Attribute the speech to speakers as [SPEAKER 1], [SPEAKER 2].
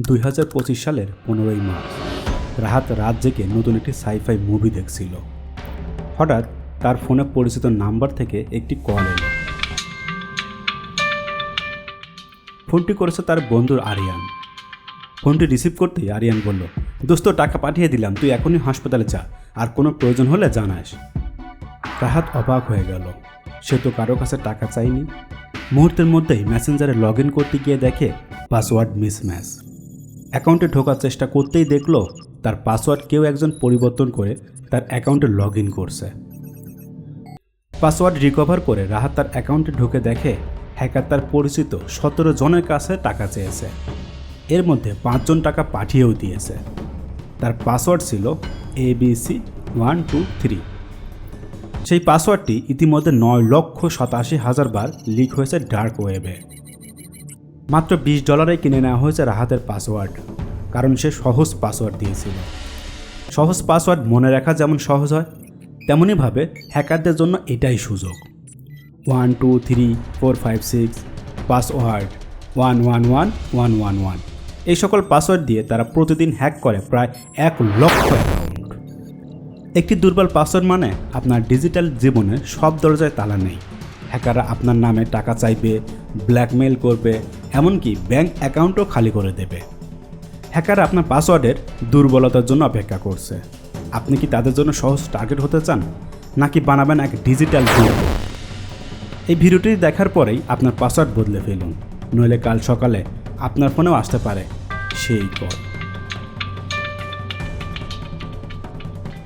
[SPEAKER 1] দুই হাজার পঁচিশ সালের পনেরোই মার্চ। রাহাত রাত জেগে নতুন একটি সাইফাই মুভি দেখছিল। হঠাৎ তার ফোনে পরিচিত নাম্বার থেকে একটি কল এলো। ফোনটি করেছে তার বন্ধুর আরিয়ান। ফোনটি রিসিভ করতেই আরিয়ান বলল, দোস্ত, টাকা পাঠিয়ে দিলাম, তুই এখনই হাসপাতালে যা, আর কোনো প্রয়োজন হলে জানাস। রাহাত অবাক হয়ে গেল। সে তো কারও কাছে টাকা চাইনি মুহূর্তের মধ্যেই মেসেঞ্জারে লগ ইন করতে গিয়ে দেখে পাসওয়ার্ড মিসম্যাচ। অ্যাকাউন্টে ঢোকার চেষ্টা করতেই দেখল তার পাসওয়ার্ড কেউ একজন পরিবর্তন করে তার অ্যাকাউন্টে লগ ইন করছে। পাসওয়ার্ড রিকভার করে রাহাত তার অ্যাকাউন্টে ঢুকে দেখে হ্যাকার তার পরিচিত সতেরো জনের কাছে টাকা চেয়েছে। এর মধ্যে পাঁচজন টাকা পাঠিয়েও দিয়েছে। তার পাসওয়ার্ড ছিল A B C one two three. সেই পাসওয়ার্ডটি ইতিমধ্যে নয় লক্ষ সাতাশি হাজার বার লিক হয়েছে ডার্ক ওয়েবে। মাত্র বিশ ডলারে কিনে নেওয়া হয়েছে রাহাতের পাসওয়ার্ড, কারণ সে সহজ পাসওয়ার্ড দিয়েছিল। সহজ পাসওয়ার্ড মনে রাখা যেমন সহজ হয় তেমনইভাবে হ্যাকারদের জন্য এটাই সুযোগ। One, two, three, four, five, six, password, one one one one one one. এই সকল পাসওয়ার্ড দিয়ে তারা প্রতিদিন হ্যাক করে প্রায় এক লক্ষ অ্যাকাউন্ট। একটি দুর্বল পাসওয়ার্ড মানে আপনার ডিজিটাল জীবনে সব দরজায় তালা নেই। হ্যাকাররা আপনার নামে টাকা চাইবে, ব্ল্যাকমেইল করবে এমনকি ব্যাংক অ্যাকাউন্টও খালি করে দেবে। হ্যাকার আপনার পাসওয়ার্ডের দুর্বলতার জন্য অপেক্ষা করছে। আপনি কি তাদের জন্য সহজ টার্গেট হতে চান, নাকি বানাবেন এক ডিজিটাল ভিডিও? এই ভিডিওটি দেখার পরেই আপনার পাসওয়ার্ড বদলে ফেলুন, নইলে কাল সকালে আপনার ফোনেও আসতে পারে সেই কল।